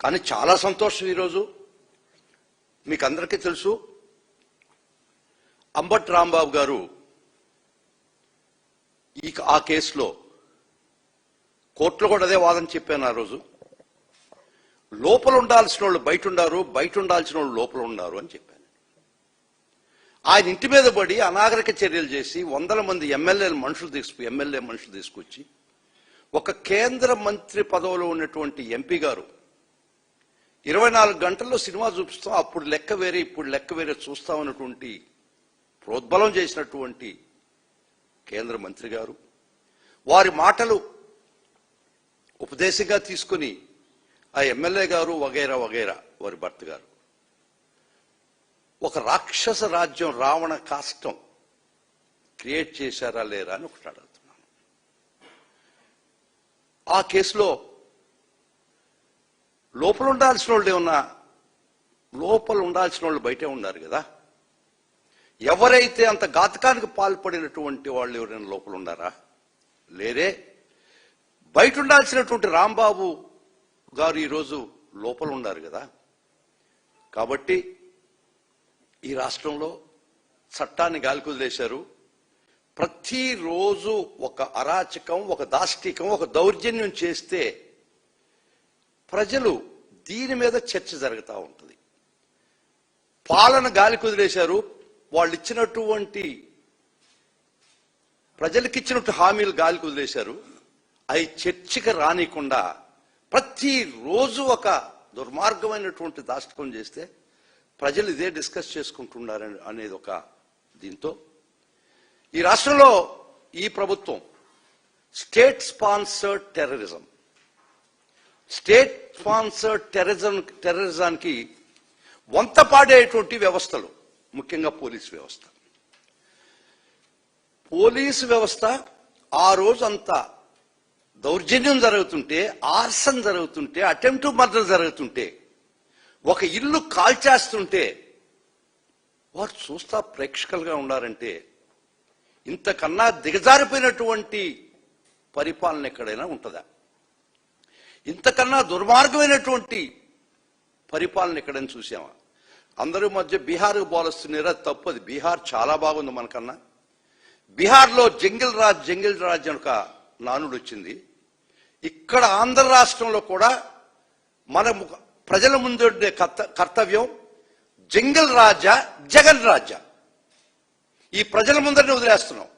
కానీ చాలా సంతోషం ఈరోజు. మీకు అందరికీ తెలుసు. అంబట్ రాంబాబు గారు ఈ ఆ కేసులో కోర్టులో కూడా అదే వాదన చెప్పాను ఆ రోజు. లోపల ఉండాల్సిన వాళ్ళు బయట ఉండారు బయట ఉండాల్సిన వాళ్ళు లోపల ఉన్నారు అని చెప్పాను. ఆయన ఇంటి మీద పడి అనాగరిక చర్యలు చేసి వందల మంది ఎమ్మెల్యేలు మనుషులు తీసుకు ఎమ్మెల్యే మనుషులు తీసుకొచ్చి ఒక కేంద్ర మంత్రి పదవిలో ఉన్నటువంటి ఎంపీ గారు ఇరవై నాలుగు గంటల్లో సినిమా చూపిస్తాం. అప్పుడు లెక్క వేరే ఇప్పుడు లెక్క వేరే చూస్తామన్నటువంటి ప్రోద్బలం చేసినటువంటి కేంద్ర మంత్రి గారు వారి మాటలు ఉపదేశంగా తీసుకుని ఆ ఎమ్మెల్యే గారు వగైరా వగైరా వారి భర్త గారు. ఒక రాక్షస రాజ్యం రావణ కాష్టం క్రియేట్ చేశారా లేరా అని ఒకటి అడుగుతున్నాను. ఆ కేసులో లోపల ఉండాల్సిన వాళ్ళు ఏమన్నా లోపల ఉండాల్సిన వాళ్ళు బయటే ఉన్నారు కదా? ఎవరైతే అంత ఘాతకానికి పాల్పడినటువంటి వాళ్ళు ఎవరైనా లోపల ఉన్నారా? లేరే బయట ఉండాల్సినటువంటి రాంబాబు గారు ఈరోజు లోపల ఉన్నారు కదా? కాబట్టి ఈ రాష్ట్రంలో చట్టాన్ని గాలికొదిలేశారు ప్రతిరోజు ఒక అరాచకం ఒక దాష్టికం ఒక దౌర్జన్యం చేస్తే ప్రజలు దీని మీద చర్చ జరుగుతూ ఉంటుంది. పాలన గాలి కుదిరేశారు వాళ్ళు ఇచ్చినటువంటి ప్రజలకు ఇచ్చినట్టు హామీలు గాలి కుదిరేశారు అవి చర్చకి రానికుండా ప్రతిరోజు ఒక దుర్మార్గమైనటువంటి దాష్టకం చేస్తే ప్రజలు ఇదే డిస్కస్ చేసుకుంటున్నారు అనేది ఒక దీంతో. ఈ రాష్ట్రంలో ఈ ప్రభుత్వం state sponsored terrorism. State sponsored terrorism టెర్రరిజానికి వంత పాడేటువంటి వ్యవస్థలు ముఖ్యంగా పోలీస్ వ్యవస్థ. పోలీసు వ్యవస్థ ఆ రోజు అంతా దౌర్జన్యం జరుగుతుంటే ఆర్సన్ జరుగుతుంటే అటెంప్ట్ మర్డర్ జరుగుతుంటే ఒక ఇల్లు కాల్చేస్తుంటే వారు చూస్తా ప్రేక్షకులుగా ఉన్నారంటే ఇంతకన్నా దిగజారిపోయినటువంటి పరిపాలన ఎక్కడైనా ఉంటుందా? ఇంతకన్నా దుర్మార్గమైనటువంటి పరిపాలన ఎక్కడని చూసామా అందరి మధ్య బీహార్కు పోలస్తున్నారా తప్పది బీహార్ చాలా బాగుంది మనకన్నా. బీహార్లో జంగిల్ రాజ్ జంగిల్ రాజ్ అని ఒక నానుడు వచ్చింది. ఇక్కడ ఆంధ్ర రాష్ట్రంలో కూడా మన ప్రజల ముందు కర్త- కర్తవ్యం జంగిల్ రాజా జగన్ రాజా. ఈ ప్రజల ముందరనే వదిలేస్తున్నాం.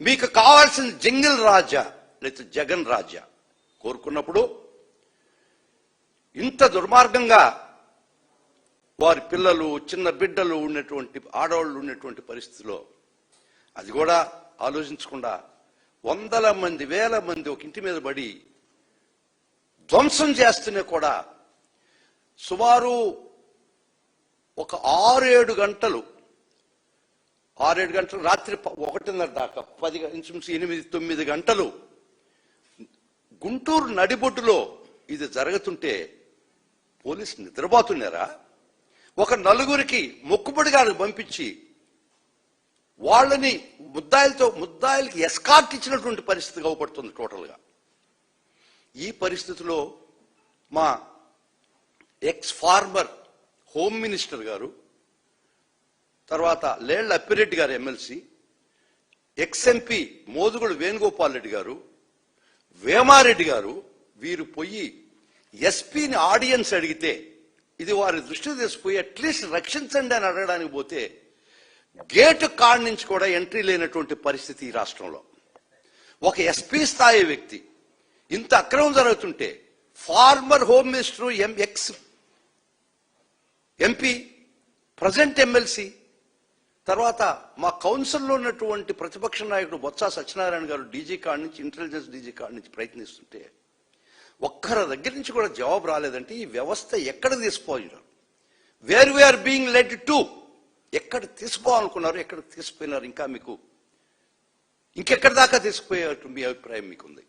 మీకు కావాల్సిన జంగిల్ రాజా లేదా జగన్ రాజా. కోరుకున్నప్పుడు ఇంత దుర్మార్గంగా వారి పిల్లలు చిన్న బిడ్డలు ఉన్నటువంటి ఆడవాళ్ళు ఉన్నటువంటి పరిస్థితిలో అది కూడా ఆలోచించకుండా వందల మంది వేల మంది ఒక ఇంటి మీద పడి ధ్వంసం చేస్తూనే కూడా సుమారు ఒక ఆరు ఏడు గంటలు ఆరేడు గంటలు రాత్రి ఒకటిన్నర దాకా పది గ- ఇంచుమించు ఎనిమిది తొమ్మిది గంటలు గుంటూరు నడిబొడ్డులో ఇది జరుగుతుంటే పోలీసు నిద్రపోతున్నారా? ఒక నలుగురికి మొక్కుబడిగా పంపించి వాళ్ళని ముద్దాయిలతో ముద్దాయిలకి ఎస్కార్ట్ ఇచ్చినటువంటి పరిస్థితి అవపడుతుంది టోటల్గా. ఈ పరిస్థితిలో మా ఎక్స్ ఫార్మర్ హోమ్ మినిస్టర్ గారు తర్వాత Lella Appireddy garu MLC ex MP Modugudu Venugopal Reddy garu Vemareddy garu వీరు పోయి ఎస్పీని ఆడియన్స్ అడిగితే ఇది వారి దృష్టి తీసుకుపోయి అట్లీస్ట్ రక్షించండి అని అడగడానికి పోతే గేటు కాడి నుంచి కూడా ఎంట్రీ లేనటువంటి పరిస్థితి ఈ రాష్ట్రంలో. ఒక ఎస్పీ స్థాయి వ్యక్తి ఇంత అక్రమం జరుగుతుంటే former home minister M ex MP present MLC తర్వాత మా కౌన్సిల్లో ఉన్నటువంటి ప్రతిపక్ష నాయకుడు బొత్స సత్యనారాయణ గారు డీజీ కార్డు నుంచి ఇంటెలిజెన్స్ డీజీ కార్డు నుంచి ప్రయత్నిస్తుంటే ఒక్కరి దగ్గర నుంచి కూడా జవాబు రాలేదంటే ఈ వ్యవస్థ ఎక్కడ తీసుకోవాలి where we are being led to ఎక్కడ తీసుకోవాలనుకున్నారు ఎక్కడ తీసుకుపోయినారు ఇంకా మీకు ఇంకెక్కడి దాకా తీసుకుపోయేట్టు మీ అభిప్రాయం మీకుంది.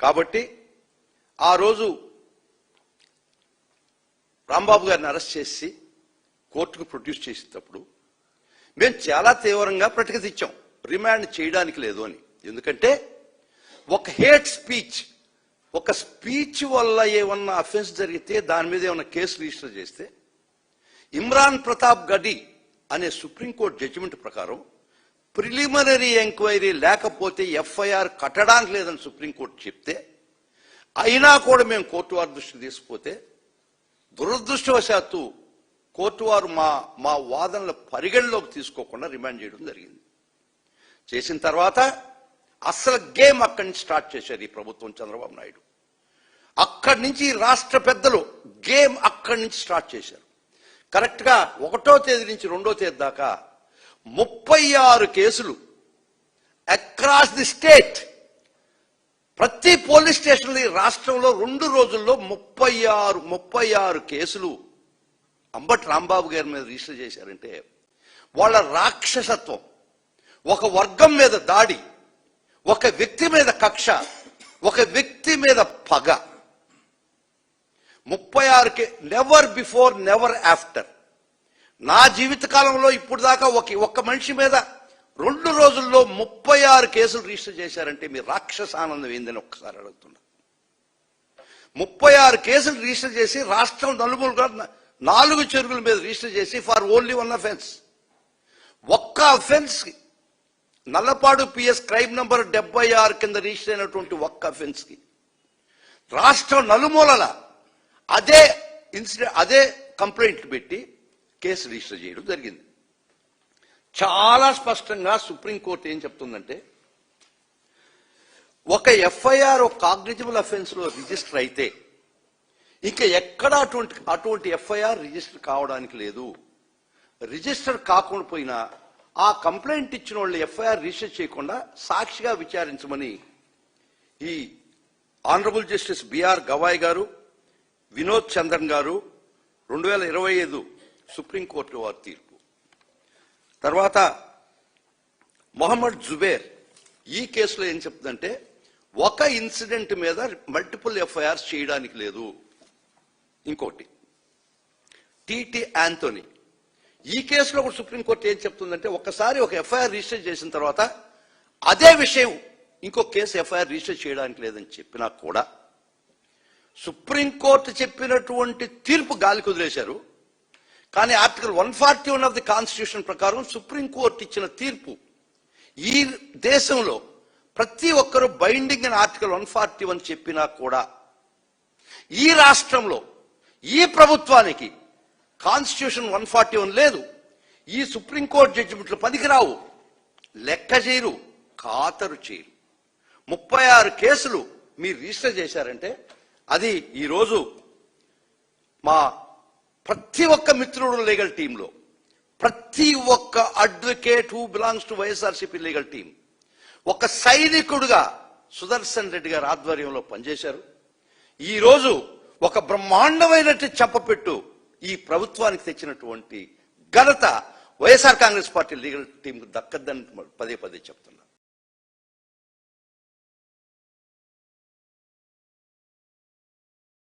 కాబట్టి ఆ రోజు రాంబాబు గారిని అరెస్ట్ చేసి కోర్టుకు ప్రొడ్యూస్ చేసేటప్పుడు మేము చాలా తీవ్రంగా ప్రతిఘటించాం. రిమాండ్ చేయడానికి లేదు అని. ఎందుకంటే ఒక హేట్ స్పీచ్ ఒక స్పీచ్ వల్ల ఏమన్నా అఫెన్స్ జరిగితే దాని మీద ఏమన్నా కేసు రిజిస్టర్ చేస్తే ఇమ్రాన్ ప్రతాప్ గడి అనే సుప్రీంకోర్టు జడ్జిమెంట్ ప్రకారం ప్రిలిమినరీ ఎంక్వైరీ లేకపోతే ఎఫ్ఐఆర్ కట్టడానికి లేదని సుప్రీంకోర్టు చెప్తే అయినా కూడా మేము కోర్టు వారి దృష్టికి తీసుకుపోతే దురదృష్టవశాత్తు కోర్టు వారు మా మా వాదనల పరిగణలోకి తీసుకోకుండా రిమాండ్ చేయడం జరిగింది. చేసిన తర్వాత అసలు గేమ్ అక్కడి నుంచి స్టార్ట్ చేశారు ఈ ప్రభుత్వం చంద్రబాబు నాయుడు. అక్కడి నుంచి రాష్ట్ర పెద్దలు గేమ్ అక్కడి నుంచి స్టార్ట్ చేశారు. కరెక్ట్గా ఒకటో తేదీ నుంచి రెండో తేదీ దాకా ముప్పై ఆరు కేసులు అక్రాస్ ది స్టేట్ ప్రతి పోలీస్ స్టేషన్ రాష్ట్రంలో రెండు రోజుల్లో ముప్పై ఆరు ముప్పై ఆరు కేసులు అంబటి రాంబాబు గారి మీద రిజిస్టర్ చేశారంటే వాళ్ళ రాక్షసత్వం ఒక వర్గం మీద దాడి ఒక వ్యక్తి మీద కక్ష ఒక వ్యక్తి మీద పగ. ముప్పై ఆరుకి నెవర్ బిఫోర్ నెవర్ ఆఫ్టర్ నా జీవితకాలంలో ఇప్పుడు దాకా ఒక ఒక్క మనిషి మీద రెండు రోజుల్లో ముప్పై ఆరు కేసులు రిజిస్టర్ చేశారంటే మీ రాక్షస ఆనందం ఏందని ఒక్కసారి అడుగుతున్నా. ముప్పై ఆరు కేసులు రిజిస్టర్ చేసి రాష్ట్రం నలుగురు నాలుగు చెరువుల మీద రిజిస్టర్ చేసి ఫర్ ఓన్లీ వన్ అఫెన్స్. ఒక్క offence Nallapadu PS crime number డెబ్బై ఆరు కింద రిజిస్టర్ అయినటువంటి ఒక్క అఫెన్స్కి రాష్ట్రం నలుమూలల అదే ఇన్సిడెంట్ అదే కంప్లైంట్ పెట్టి కేసు రిజిస్టర్ చేయడం జరిగింది. చాలా స్పష్టంగా సుప్రీంకోర్టు ఏం చెప్తుందంటే ఒక ఎఫ్ఐఆర్ ఒక కాగ్నిజిబుల్ అఫెన్స్లో రిజిస్టర్ అయితే ఇంకా ఎక్కడ అటువంటి అటువంటి ఎఫ్ఐఆర్ రిజిస్టర్ కావడానికి లేదు. రిజిస్టర్ కాకుండా పోయినా ఆ కంప్లైంట్ ఇచ్చిన వాళ్ళు ఎఫ్ఐఆర్ రిజిస్టర్ చేయకుండా సాక్షిగా విచారించమని ఈ ఆనరబుల్ జస్టిస్ బిఆర్ గవాయ్ గారు వినోద్ చంద్రన్ గారు రెండు వేల ఇరవై ఐదు సుప్రీంకోర్టు వారి తీర్పు. తర్వాత మొహమ్మద్ జుబేర్ ఈ కేసులో ఏం చెప్తుందంటే ఒక ఇన్సిడెంట్ మీద మల్టిపుల్ ఎఫ్ఐఆర్స్ చేయడానికి లేదు. ఇంకోటి టిటి యాంటోనీ ఈ కేసులో కూడా సుప్రీంకోర్టు ఏం చెప్తుందంటే ఒకసారి ఒక ఎఫ్ఐఆర్ రిజిస్టర్ చేసిన తర్వాత అదే విషయం ఇంకో కేసు ఎఫ్ఐఆర్ రిజిస్టర్ చేయడానికి లేదని చెప్పినా కూడా సుప్రీంకోర్టు చెప్పినటువంటి తీర్పు గాలి కుదిలేశారు కానీ article one forty one of the constitution ప్రకారం సుప్రీంకోర్టు ఇచ్చిన తీర్పు ఈ దేశంలో ప్రతి ఒక్కరూ బైండింగ్ అని ఆర్టికల్ వన్ ఫార్టీ వన్ చెప్పినా కూడా ఈ రాష్ట్రంలో ఈ ప్రభుత్వానికి కాన్స్టిట్యూషన్ వన్ ఫార్టీ వన్ లేదు. ఈ సుప్రీంకోర్టు జడ్జిమెంట్లు పనికిరావు లెక్క చేయరు ఖాతరు చేయరు. ముప్పై ఆరు కేసులు మీరు రిజిస్టర్ చేశారంటే అది ఈరోజు మా ప్రతి ఒక్క మిత్రుడు లీగల్ టీంలో ప్రతి ఒక్క advocate who belongs to YSRCP legal team ఒక సైనికుడుగా సుదర్శన్ రెడ్డి గారి ఆధ్వర్యంలో పనిచేశారు. ఈరోజు ఒక బ్రహ్మాండమైనట్టు చెప్పపెట్టు ఈ ప్రభుత్వానికి తెచ్చినటువంటి ఘనత వైఎస్ఆర్ కాంగ్రెస్ పార్టీ లీగల్ టీంకు దక్కద్దని పదే పదే చెప్తున్నారు